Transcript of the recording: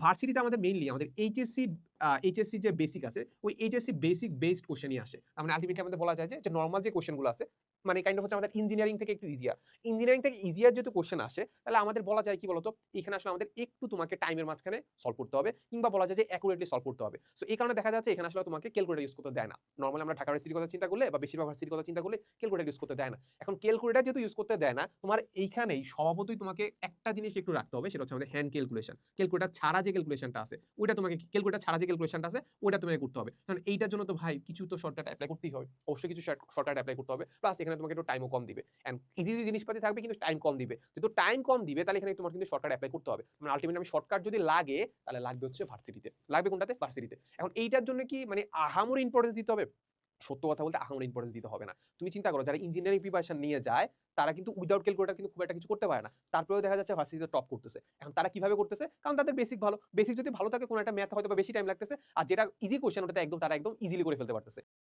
ভার্সিটিতে আমাদের মেইনলি আমাদের এইচএসসি এইচএসসি যে বেসিক আছে, ওই এইচএসসি বেসিক বেসড কোশ্চেনই আসে। মানে আলটিমেটলি আমাদের বলা যায় যে নর্মাল যে কোশ্চেনগুলো আছে মানে কাইন্ড অফ হচ্ছে আমাদের ইঞ্জিনিয়ারিং থেকে একটু ইজিয়ার ইঞ্জিনিয়ারিং থেকে ইজিয়ার যেহেতু কোশ্চেন আসে, তাহলে আমাদের বলা যায় কি বলতো? এখানে আসলে আমাদের একটু তোমাকে টাইমের মাঝখানে সলভ করতে হবে, কিংবা বলা যায় যে অ্যাকুরেটলি সলভ করতে হবে। সো এই কারণে দেখা যাচ্ছে এখানে আসলে তোমাকে ক্যালকুলেটর ইউজ করতে দেয় না। নর্মালি আমরা ঢাকা ভার্সিটির কথা চিন্তা করলে বা বেশিরভাগ ভার্সিটির কথা চিন্তা করলে ক্যালকুলেটর ইউজ করতে দেয় না। এখন ক্যালকুলেটর যেহেতু ইউজ করতে দেয় না, তোমার এইখানেই স্বভাবতই তোমাকে একটা জিনিস একটু রাখতে হবে, সেটা হচ্ছে আমাদের হ্যান্ড ক্যালকুলেশন ক্যালকুলেটর ছাড়া যে ক্যালকুলেশনটা আছে, ওইটা তোমাকে ক্যালকুলেটর ছাড়া যে ক্যালকুলেশনটা আছে ওটা তোমাকে করতে হবে। কারণ এইটার জন্য তো ভাই কিছু তো শর্টকাট অ্যাপ্লাই করতেই হবে। অবশ্যই কিছু শর্টকাট অ্যাপ্লাই করতে হবে। প্লাস এখানে তোমাকে একটু টাইমও কম দিবে। অ্যান্ড ইজি ইজি জিনিসপাতি থাকবে কিন্তু টাইম কম দিবে। যেহেতু টাইম কম দিবে, তাহলে এখানে তোমার কিন্তু শর্টকাট অ্যাপ্লাই করতে হবে। মানে আলটিমেটলি আমি শর্টকাট যদি লাগে, তাহলে লাগবে হচ্ছে ভার্সিটিতে লাগবে কোনটাতে? ভার্সিটিতে এখন এইটার জন্য কি মানে আহামর ইম্পর্টেন্স দিতে হবে? সত্য কথা বলতে আহামর ইম্পর্টেন্স দিতে হবে না। তুমি চিন্তা করো, যারা ইঞ্জিনিয়ারিং প্রিপারেশন নিয়ে যায়, তারা কিন্তু উইদাউট ক্যালকুলেটার কিন্তু খুব একটা কিছু করতে পারে না। তারপরেও দেখা যাচ্ছে ভার্সিটিতে টপ করতেছে। এখন তারা কীভাবে করতেছে? কারণ তাদের বেসিক ভালো। বেসিক যদি ভালো থাকে, কোনো একটা ম্যাথ হয়তো বা বেশি টাইম লাগতেছে। আর যেটা ইজি কোয়েশ্চেন ওটাতে একদম তারা একদম ইজিলি করে ফেলতে পারতেছে।